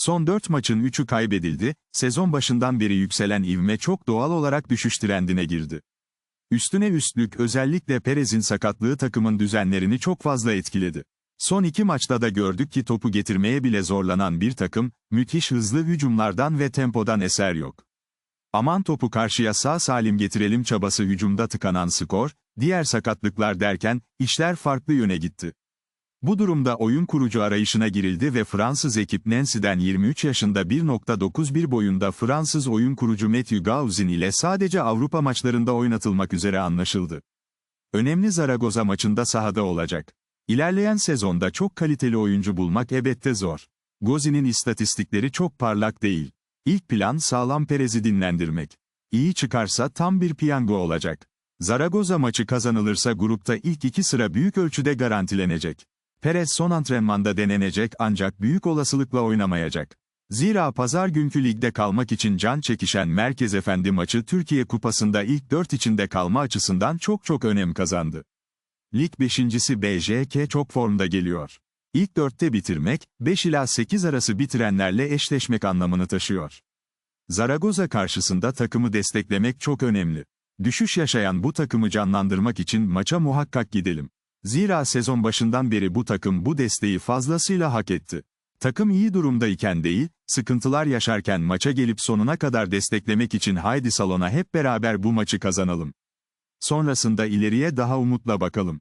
Son 4 maçın 3'ü kaybedildi, sezon başından beri yükselen ivme çok doğal olarak düşüş trendine girdi. Üstüne üstlük özellikle Perez'in sakatlığı takımın düzenlerini çok fazla etkiledi. Son iki maçta da gördük ki topu getirmeye bile zorlanan bir takım, müthiş hızlı hücumlardan ve tempodan eser yok. Aman topu karşıya sağ salim getirelim çabası hücumda tıkanan skor, diğer sakatlıklar derken, işler farklı yöne gitti. Bu durumda oyun kurucu arayışına girildi ve Fransız ekip Nancy'den 23 yaşında 1.91 boyunda Fransız oyun kurucu Matthew Gauzin ile sadece Avrupa maçlarında oynatılmak üzere anlaşıldı. Önemli Zaragoza maçında sahada olacak. İlerleyen sezonda çok kaliteli oyuncu bulmak elbette zor. Gozi'nin istatistikleri çok parlak değil. İlk plan sağlam Perez'i dinlendirmek. İyi çıkarsa tam bir piyango olacak. Zaragoza maçı kazanılırsa grupta ilk iki sıra büyük ölçüde garantilenecek. Perez son antrenmanda denenecek ancak büyük olasılıkla oynamayacak. Zira pazar günkü ligde kalmak için can çekişen Merkez Efendi maçı Türkiye Kupası'nda ilk dört içinde kalma açısından çok çok önem kazandı. Lig beşincisi BJK çok formda geliyor. İlk dörtte bitirmek, 5 ila 8 arası bitirenlerle eşleşmek anlamını taşıyor. Zaragoza karşısında takımı desteklemek çok önemli. Düşüş yaşayan bu takımı canlandırmak için maça muhakkak gidelim. Zira sezon başından beri bu takım bu desteği fazlasıyla hak etti. Takım iyi durumdayken değil, sıkıntılar yaşarken maça gelip sonuna kadar desteklemek için haydi salona hep beraber bu maçı kazanalım. Sonrasında ileriye daha umutla bakalım.